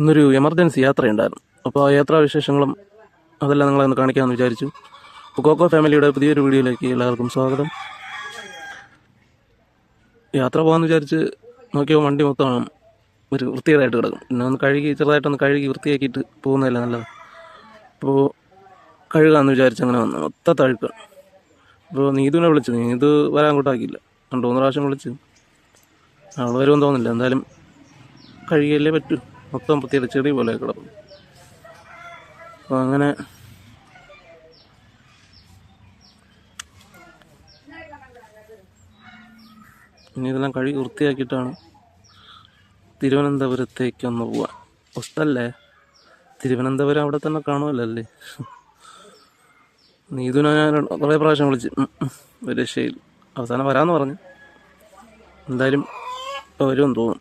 ഇന്നൊരു എമർജൻസി യാത്രയുണ്ടായിരുന്നു. അപ്പോൾ ആ യാത്രാ വിശേഷങ്ങളും അതെല്ലാം നിങ്ങളെ ഒന്ന് കാണിക്കാമെന്ന് വിചാരിച്ചു. അപ്പോൾ കോക്കോ ഫാമിലിയുടെ പുതിയൊരു വീഡിയോയിലേക്ക് എല്ലാവർക്കും സ്വാഗതം. യാത്ര പോകാമെന്ന് വിചാരിച്ച് നോക്കിയപ്പോൾ വണ്ടി മൊത്തം ഒരു വൃത്തികേടായിട്ട് കിടക്കും. പിന്നെ ഒന്ന് കഴുകി ചെറുതായിട്ടൊന്ന് കഴുകി വൃത്തിയാക്കിയിട്ട് പോകുന്നതല്ലേ നല്ലത്. അപ്പോൾ കഴുകാമെന്ന് വിചാരിച്ച് അങ്ങനെ വന്നു. മൊത്തത്തെ അഴുക്കാണ് അപ്പോൾ നീതുവിനെ വിളിച്ചു. നീതു വരാൻ കൂട്ടാക്കിയില്ല. രണ്ട് മൂന്ന് പ്രാവശ്യം വിളിച്ചു. അവൾ വരുമെന്ന് തോന്നില്ല എന്തായാലും കഴുകിയല്ലേ പറ്റൂ. മൊത്തം വൃത്തിയുടെ ചെടി പോലെ കിടന്നു അപ്പോൾ അങ്ങനെ ഇനി ഇതെല്ലാം കഴുകി വൃത്തിയാക്കിയിട്ടാണ് തിരുവനന്തപുരത്തേക്കൊന്ന് പോവാൻ ഒസ്റ്റല്ലേ തിരുവനന്തപുരം അവിടെ തന്നെ കാണുമല്ലേ നീതുനെ ഞാൻ കുറേ പ്രാവശ്യം വിളിച്ച് ഒരു രക്ഷയിൽ അവസാനം വരാമെന്ന് പറഞ്ഞു. എന്തായാലും വരുമെന്ന് തോന്നും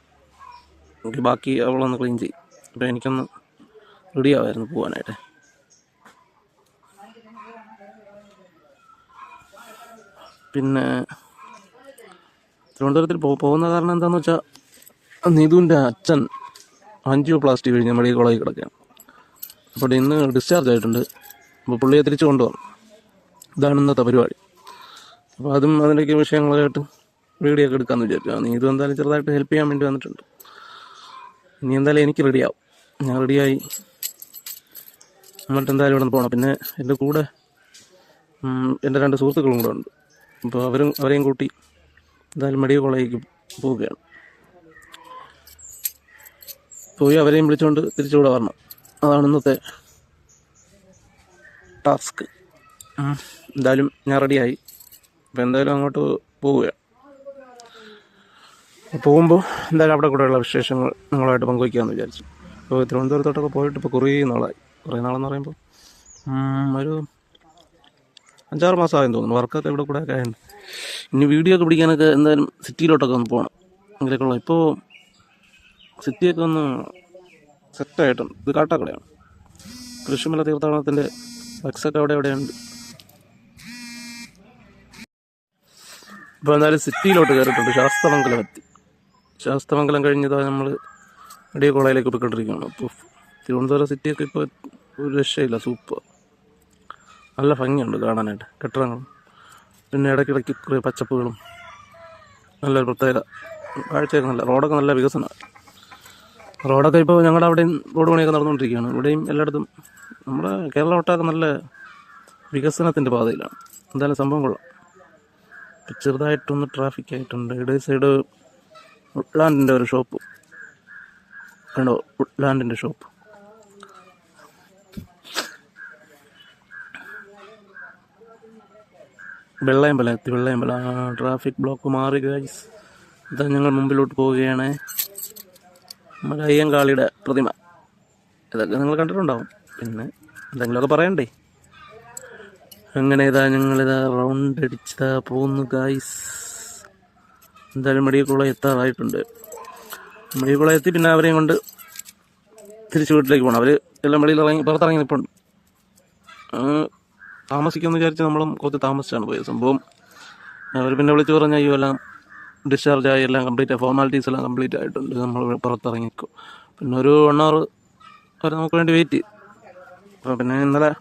എനിക്ക് ബാക്കി അവളൊന്ന് ക്ലീൻ ചെയ്യും അപ്പോൾ എനിക്കൊന്ന് റെഡി ആവായിരുന്നു പോകാനായിട്ട് പിന്നെ തിരുവനന്തപുരത്തിൽ പോകുന്ന കാരണം എന്താണെന്ന് വെച്ചാൽ നീതുവിന്റെ അച്ഛൻ അഞ്ചു പ്ലാസ്റ്റിക് കഴിഞ്ഞ് മെഡിക്കൽ കോളേജിൽ കിടക്കുകയാണ്. അപ്പോൾ ഇന്ന് ഡിസ്ചാർജ് ആയിട്ടുണ്ട്. അപ്പോൾ പുള്ളിയെ തിരിച്ചു കൊണ്ടുവന്നു. ഇതാണ് ഇന്നത്തെ പരിപാടി. അപ്പോൾ അതും അതിന്റെയൊക്കെ വിഷയങ്ങളായിട്ട് വീഡിയോ ഒക്കെ എടുക്കാമെന്ന് വിചാരിച്ചു. നീതു എന്തായാലും ചെറുതായിട്ട് ഹെൽപ്പ് ചെയ്യാൻ വേണ്ടി വന്നിട്ടുണ്ട്. ഇനി എന്തായാലും എനിക്ക് റെഡിയാവും ഞാൻ റെഡിയായി എന്നിട്ട് എന്തായാലും ഇവിടെ നിന്ന് പോകണം പിന്നെ എന്റെ കൂടെ എന്റെ രണ്ട് സുഹൃത്തുക്കളും കൂടെ ഉണ്ട്. അപ്പോൾ അവരും അവരെയും കൂട്ടി എന്തായാലും മെഡിക്കൽ കോളേജിലേക്ക് പോവുകയാണ്. പോയി അവരെയും വിളിച്ചുകൊണ്ട് തിരിച്ചുകൂടെ വരണം. അതാണ് ഇന്നത്തെ ടാസ്ക് എന്തായാലും ഞാൻ റെഡിയായി അപ്പോൾ എന്തായാലും അങ്ങോട്ട് പോവുകയാണ്. പോകുമ്പോൾ എന്തായാലും അവിടെ കൂടെയുള്ള വിശേഷങ്ങൾ നിങ്ങളുമായിട്ട് പങ്കുവയ്ക്കാമെന്ന് വിചാരിച്ചു. അപ്പോൾ തിരുവനന്തപുരത്തോട്ടൊക്കെ പോയിട്ട് ഇപ്പോൾ കുറേ നാളായി. കുറേ നാളെന്ന് പറയുമ്പോൾ ഒരു അഞ്ചാറ് മാസമായെന്ന് തോന്നുന്നു. വർക്കൊക്കെ ഇവിടെ കൂടെ ആയുണ്ട്. ഇനി വീഡിയോ ഒക്കെ പിടിക്കാനൊക്കെ എന്തായാലും സിറ്റിയിലോട്ടൊക്കെ ഒന്ന് പോകണം അങ്ങനെയൊക്കെ ഉള്ളത് ഇപ്പോൾ സിറ്റിയൊക്കെ ഒന്ന് സെറ്റായിട്ടുണ്ട് ഇത് കാട്ടാക്കടയാണ്. കൃഷിമല തീർത്ഥാടനത്തിന്റെ ഫ്ലക്സൊക്കെ അവിടെ എവിടെയുണ്ട് ഇപ്പോൾ എന്തായാലും സിറ്റിയിലോട്ട് കയറിയിട്ടുണ്ട് ശാസ്ത്രമംഗലം എത്തി. ശാസ്തമംഗലം കഴിഞ്ഞതാണ് നമ്മൾ ഇടിയ കോളയിലേക്ക് പോയിക്കൊണ്ടിരിക്കുകയാണ്. അപ്പോൾ തിരുവനന്തപുരം സിറ്റിയൊക്കെ ഇപ്പോൾ ഒരു രക്ഷയില്ല സൂപ്പർ നല്ല ഭംഗിയുണ്ട് കാണാനായിട്ട് കെട്ടിടങ്ങളും പിന്നെ ഇടയ്ക്കിടയ്ക്ക് കുറേ പച്ചപ്പുകളും നല്ലൊരു പ്രത്യേക കാഴ്ചയൊക്കെ നല്ല റോഡൊക്കെ നല്ല വികസനമാണ് റോഡൊക്കെ ഇപ്പോൾ ഞങ്ങളുടെ അവിടെയും റോഡ് പണിയൊക്കെ നടന്നുകൊണ്ടിരിക്കുകയാണ് ഇവിടെയും എല്ലായിടത്തും നമ്മുടെ കേരള ഒട്ടാകെ നല്ല വികസനത്തിന്റെ പാതയിലാണ്. എന്തായാലും സംഭവം കൊള്ളാം. ചെറുതായിട്ടൊന്ന് ട്രാഫിക് ആയിട്ടുണ്ട്. ഇടേ സൈഡ് വുഡ്ലാൻഡിന്റെ ഒരു ഷോപ്പ് കണ്ടോ? വുഡ്ലാൻഡിന്റെ ഷോപ്പ് വെള്ളയമ്പലം എത്തി വെള്ളയമ്പലം. ട്രാഫിക് ബ്ലോക്ക് മാറി ഗൈസ് ഇതാ ഞങ്ങൾ മുമ്പിലോട്ട് പോവുകയാണ്. നമ്മുടെ അയ്യങ്കാളിയുടെ പ്രതിമ. ഇതൊക്കെ നിങ്ങൾ കണ്ടിട്ടുണ്ടാവും. പിന്നെ എന്തെങ്കിലുമൊക്കെ പറയണ്ടേ? അങ്ങനെ ഇതാ ഞങ്ങളിതാ റൗണ്ട് അടിച്ചതാ പോകുന്നു ഗൈസ് എന്തായാലും മെഡിക്കൽ കോളേജ് എത്താറായിട്ടുണ്ട്. മെഡിക്കൽ കോളേജ് എത്തി പിന്നെ അവരെയും കൊണ്ട് തിരിച്ച് വീട്ടിലേക്ക് പോകണം അവർ എല്ലാം വെളിയിൽ ഇറങ്ങി പുറത്തിറങ്ങി ആ, താമസിക്കുമെന്ന് വിചാരിച്ച് നമ്മളും കുറച്ച് താമസിച്ചാണ് പോയത്. സംഭവം അവർ പിന്നെ വിളിച്ച് പറഞ്ഞ അയ്യോ എല്ലാം ഡിസ്ചാർജ് ആയി എല്ലാം കംപ്ലീറ്റ് ഫോർമാലിറ്റീസ് എല്ലാം കംപ്ലീറ്റ് ആയിട്ടുണ്ട്. നമ്മൾ പുറത്തിറങ്ങിക്കും പിന്നെ ഒരു വൺ അവർ അവർ നമുക്ക് വേണ്ടി വെയിറ്റ് ചെയ്യും. അപ്പോൾ പിന്നെ ഇന്നലെ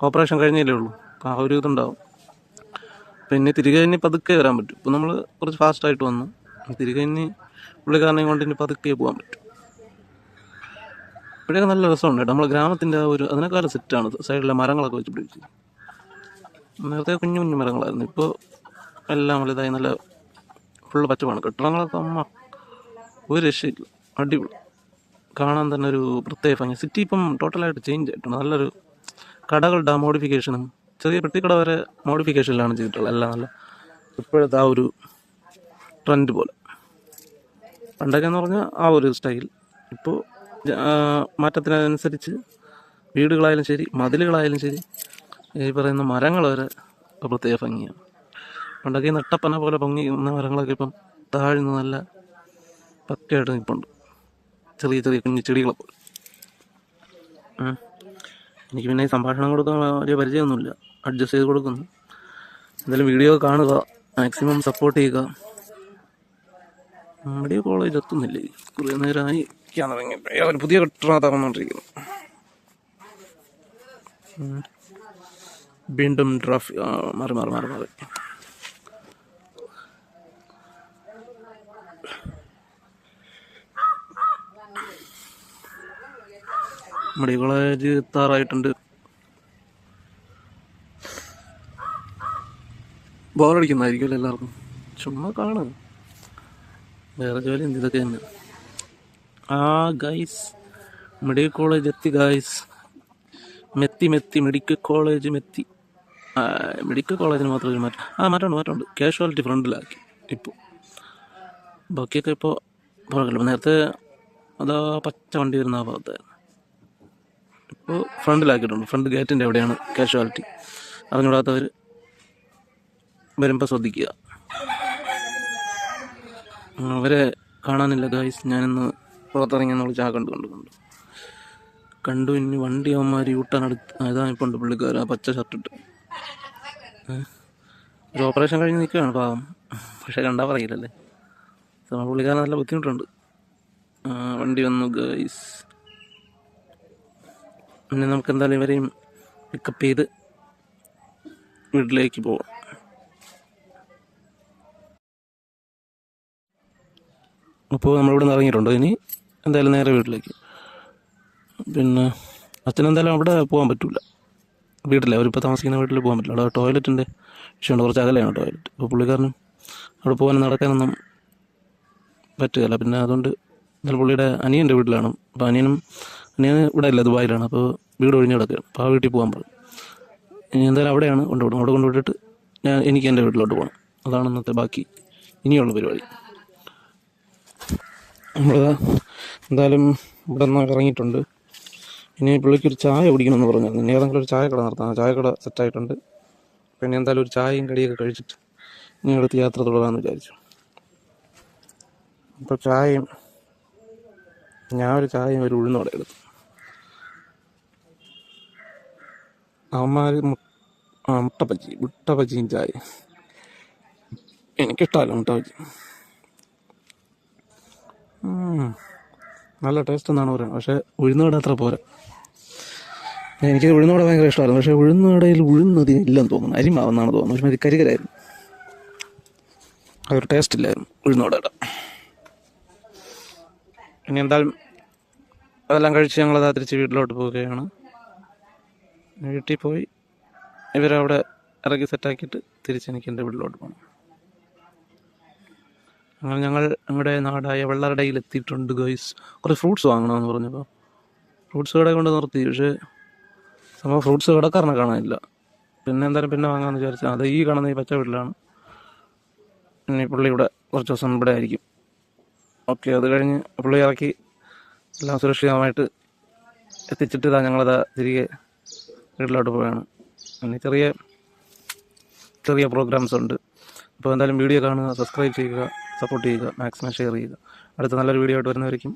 ഓപ്പറേഷൻ കഴിഞ്ഞില്ലേ ഉള്ളൂ. അപ്പോൾ ആ ഒരു ഇതുണ്ടാവും. പിന്നെ തിരികെ ഇനി പതുക്കെ വരാൻ പറ്റും. ഇപ്പോൾ നമ്മൾ കുറച്ച് ഫാസ്റ്റായിട്ട് വന്നു. തിരികെ ഇനി പുള്ളിക്കാരനെയും കൊണ്ട് ഇനി പതുക്കെ പോകാൻ പറ്റും. ഇവിടെയൊക്കെ നല്ല രസമുണ്ട് കേട്ടോ. നമ്മൾ ഗ്രാമത്തിന്റെ ആ ഒരു അതിനേക്കാൾ സെറ്റാണ് സൈഡിലെ മരങ്ങളൊക്കെ വെച്ച് പിടിച്ച് നേരത്തെ കുഞ്ഞു കുഞ്ഞു മരങ്ങളായിരുന്നു. ഇപ്പോൾ എല്ലാം വലുതായി നല്ല ഫുള്ള് പച്ചപ്പാണ്. കെട്ടിടങ്ങളൊക്കെ അമ്മ ഒരു രക്ഷയില്ല. അടിപൊളി. കാണാൻ തന്നെ ഒരു പ്രത്യേക ഭംഗി. സിറ്റി ഇപ്പം ടോട്ടലായിട്ട് ചേഞ്ച് ആയിട്ടുണ്ട്. നല്ലൊരു കടകളുടെ മോഡിഫിക്കേഷനും ചെറിയ പെട്ടിക്കട വരെ മോഡിഫിക്കേഷനിലാണ് ചെയ്തിട്ടുള്ളത്. എല്ലാം നല്ല ഇപ്പോഴത്തെ ആ ഒരു ട്രെൻഡ് പോലെ. പണ്ടൊക്കെ എന്ന് പറഞ്ഞാൽ ആ ഒരു സ്റ്റൈൽ ഇപ്പോൾ മാറ്റത്തിനനുസരിച്ച് വീടുകളായാലും ശരി മതിലുകളായാലും ശരി ഈ പറയുന്ന മരങ്ങൾ വരെ പ്രത്യേക ഭംഗിയാണ്. പണ്ടൊക്കെ നെട്ടപ്പന പോലെ പൊങ്ങി നിന്ന മരങ്ങളൊക്കെ ഇപ്പം താഴ്ന്ന് നല്ല പക്കയായിട്ട് നിൽപ്പുണ്ട്. ചെറിയ ചെറിയ കുഞ്ഞു ചെടികളെ പോലെ. എനിക്ക് പിന്നെ ഈ സംഭാഷണം കൊടുക്കാൻ വലിയ പരിചയമൊന്നുമില്ല. അഡ്ജസ്റ്റ് ചെയ്ത് കൊടുക്കുന്നു. എന്തായാലും വീഡിയോ കാണുക മാക്സിമം സപ്പോർട്ട് ചെയ്യുക. മെഡിക്കൽ കോളേജ് എത്തുന്നില്ലേ? കുറേ നേരമായി തുടങ്ങി ഒരു പുതിയ കെട്ടിടത്താണ് വീണ്ടും ട്രാഫിക് മാറി മാറി മാറി മാറി. Medical college എത്താറായിട്ടുണ്ട്. ബോറടിക്കുന്നതായിരിക്കുമല്ലോ എല്ലാവർക്കും. ചുമ്മാ കാണാം. വേറെ ജോലി എന്ത്? ഇതൊക്കെ തന്നെ. ആ ഗൈസ് മെഡിക്കൽ കോളേജ് എത്തി ഗൈസ് മെത്തി മെത്തി. Medical college മെത്തി. മെഡിക്കൽ കോളേജിന് മാത്രമേ ഒരു മാറ്റം. ആ മാറ്റമുണ്ട് മാറ്റമുണ്ട്. കാഷ്വാലിറ്റി ഫ്രണ്ടിലാക്കി ഇപ്പോൾ ബാക്കിയൊക്കെ ഇപ്പോൾ പുറകില്ല നേരത്തെ അതാ പച്ച വണ്ടി വരുന്ന ആ ഭാഗത്തായിരുന്നു ഇപ്പോൾ ഫ്രണ്ടിലാക്കിയിട്ടുണ്ട്. ഫ്രണ്ട് ഗേറ്റിന്റെ എവിടെയാണ് കാഷ്വാലിറ്റി. അറിഞ്ഞുകൂടാത്തവർ വരുമ്പോൾ ശ്രദ്ധിക്കുക. അവരെ കാണാനില്ല ഗായ്സ് ഞാനിന്ന് പുറത്തിറങ്ങി വിളിച്ച് ചാ കണ്ടു കണ്ടു കണ്ടു. കണ്ടു ഇനി വണ്ടി അവന്മാർ യൂട്ടാൻ അടുത്ത് ഉണ്ട് പുള്ളിക്കാർ ആ പച്ച ഷർട്ടിട്ട്? ഒരു ഓപ്പറേഷൻ കഴിഞ്ഞ് നിൽക്കുകയാണ് പാവം. പക്ഷേ കണ്ടാൽ പറയില്ലല്ലേ? സമയം പുള്ളിക്കാരൻ നല്ല ബുദ്ധിമുട്ടുണ്ട്. വണ്ടി വന്നു ഗൈസ് പിന്നെ നമുക്ക് എന്തായാലും ഇവരെയും പിക്കപ്പ് ചെയ്ത് വീട്ടിലേക്ക് പോവാം. അപ്പോൾ നമ്മളിവിടെ നിന്ന് ഇറങ്ങിയിട്ടുണ്ട്. ഇനി എന്തായാലും നേരെ വീട്ടിലേക്ക്. പിന്നെ അച്ഛനെന്തായാലും അവിടെ പോകാൻ പറ്റില്ല വീട്ടിലെ അവരിപ്പോൾ താമസിക്കുന്ന വീട്ടിൽ പോകാൻ പറ്റില്ല. അവിടെ ടോയ്ലറ്റിന്റെ വിഷയമുണ്ട് കുറച്ച് അകലെയാണ് ടോയ്ലറ്റ്. അപ്പോൾ പുള്ളിക്കാരനും അവിടെ പോകാനും നടക്കാനൊന്നും പറ്റുകയില്ല. പിന്നെ അതുകൊണ്ട് ഇന്നലെ പുള്ളിയുടെ അനിയന്റെ വീട്ടിലാണ്. അപ്പോൾ അനിയനും അനിയൻ ഇവിടെ ഇല്ല. ദുബായിലാണ് അപ്പോൾ വീട് ഒഴിഞ്ഞ് കിടക്കുകയാണ്. അപ്പോൾ ആ വീട്ടിൽ പോകാൻ പറഞ്ഞു. ഇനി എന്തായാലും അവിടെയാണ് കൊണ്ടുപോകണം അവിടെ കൊണ്ടുവിട്ടിട്ട് ഞാൻ എനിക്ക് എന്റെ വീട്ടിലോട്ട് പോകണം. അതാണ് ഇന്നത്തെ ബാക്കി ഇനിയുള്ള പരിപാടി. നമ്മൾ എന്തായാലും ഇവിടെ നിന്ന് ഇറങ്ങിയിട്ടുണ്ട്. ഇനി പുള്ളിക്കൊരു ചായ കുടിക്കണമെന്ന് പറഞ്ഞു ഇനി ഏതെങ്കിലും ഒരു ചായക്കട നടത്താം. ചായക്കട സെറ്റായിട്ടുണ്ട് പിന്നെ എന്തായാലും ഒരു ചായയും കടിയൊക്കെ കഴിച്ചിട്ട് ഇനി അടുത്ത് യാത്ര തുടരാമെന്ന് വിചാരിച്ചു. അപ്പോൾ ചായയും ഞാൻ ഒരു ചായയും ഒരു ഉഴുന്നോടെ എടുത്തു. അവന്മാർ ആ മുട്ട മുട്ടപ്പച്ചിയും ചായ എനിക്കിഷ്ടമല്ല മുട്ടപ്പച്ചി. നല്ല ടേസ്റ്റ് എന്നാണ് പറയുന്നത്. പക്ഷേ ഉഴുന്നുവട അത്ര പോരാ. എനിക്ക് ഉഴുന്നുവട ഭയങ്കര ഇഷ്ടമായിരുന്നു. പക്ഷേ ഉഴുന്നുവടയിൽ ഉഴുന്നതിന് ഇല്ലെന്ന് തോന്നുന്നു. അരിമാവെന്നാണ് തോന്നുന്നത്. പക്ഷേ അത് കരികരായിരുന്നു. അതൊരു ടേസ്റ്റ് ഇല്ലായിരുന്നു ഉഴുന്നുവടയുടെ. ഇനി എന്തായാലും അതെല്ലാം കഴിച്ച് ഞങ്ങളത് തിരിച്ച് വീട്ടിലോട്ട് പോവുകയാണ്. വീട്ടിൽ പോയി ഇവരവിടെ ഇറക്കി സെറ്റാക്കിയിട്ട് തിരിച്ച് എനിക്ക് എന്റെ വീട്ടിലോട്ട് പോകണം. അങ്ങനെ ഞങ്ങൾ ഞങ്ങളുടെ നാടായ വെള്ളറടയിൽ എത്തിയിട്ടുണ്ട് ഗൈസ് കുറേ ഫ്രൂട്ട്സ് വാങ്ങണമെന്ന് പറഞ്ഞപ്പോൾ ഫ്രൂട്ട്സ് കട കൊണ്ട് നിർത്തി പക്ഷേ സംഭവം ഫ്രൂട്ട്സ് കടക്കാരനെ കാണാനില്ല. പിന്നെ എന്തായാലും പിന്നെ വാങ്ങാമെന്ന് വിചാരിച്ചു അത് ഈ കാണുന്ന ഈ പച്ച വീട്ടിലാണ്. ഇനി പുള്ളി ഇവിടെ കുറച്ച് ദിവസം ഇവിടെ ആയിരിക്കും. ഓക്കെ അത് കഴിഞ്ഞ് പുള്ളി ഇറക്കി എല്ലാം സുരക്ഷിതമായിട്ട് എത്തിച്ചിട്ട് ഇതാ ഞങ്ങളത് തിരികെ വീട്ടിലോട്ട് പോവുകയാണ്. ഇനി ചെറിയ ചെറിയ പ്രോഗ്രാംസ് ഉണ്ട്. അപ്പോൾ എന്തായാലും വീഡിയോ കാണുക സബ്സ്ക്രൈബ് ചെയ്യുക. സപ്പോർട്ട് ചെയ്യുക മാക്സിമം ഷെയർ ചെയ്യുക. അടുത്ത നല്ലൊരു വീഡിയോ ആയിട്ട് വരുന്നവരിക്കും